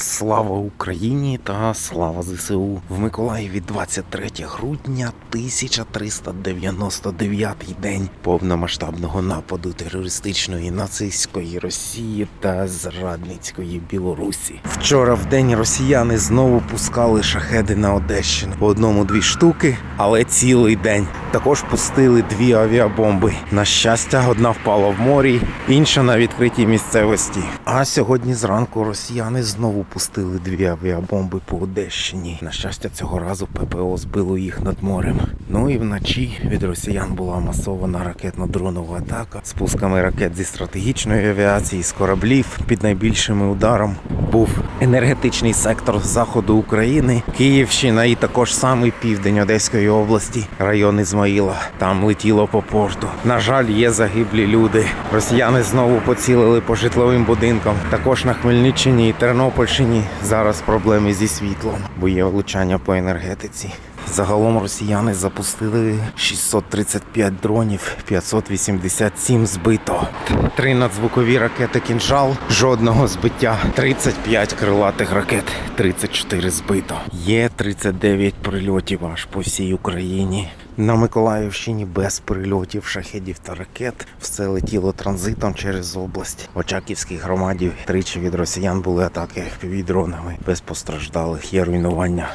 Слава Україні та слава ЗСУ в Миколаєві 23 грудня 1399 день повномасштабного нападу терористичної нацистської Росії та зрадницької Білорусі. Вчора в день росіяни знову пускали шахеди на Одещину по одному дві штуки, але цілий день. Також пустили дві авіабомби. На щастя, одна впала в морі, інша на відкритій місцевості. А сьогодні зранку росіяни знову пустили дві авіабомби по Одещині. На щастя, цього разу ППО збило їх над морем. Ну і вночі від росіян була масована ракетно-дронова атака з пусками ракет зі стратегічної авіації, з кораблів під найбільшими ударом. Був енергетичний сектор заходу України, Київщина і також самий південь Одеської області, район Ізмаїла. Там летіло по порту. На жаль, є загиблі люди. Росіяни знову поцілили по житловим будинкам. Також на Хмельниччині і Тернопільщині зараз проблеми зі світлом, бо є влучання по енергетиці. Загалом росіяни запустили 635 дронів, 587 збито. Три надзвукові ракети кінжал, жодного збиття, 35 крилатих ракет, 34 збито. Є 39 прильотів аж по всій Україні. На Миколаївщині без прильотів, шахедів та ракет все летіло транзитом через область. В Очаківській громаді тричі від росіян були атаки FPV-дронами без постраждалих. Є руйнування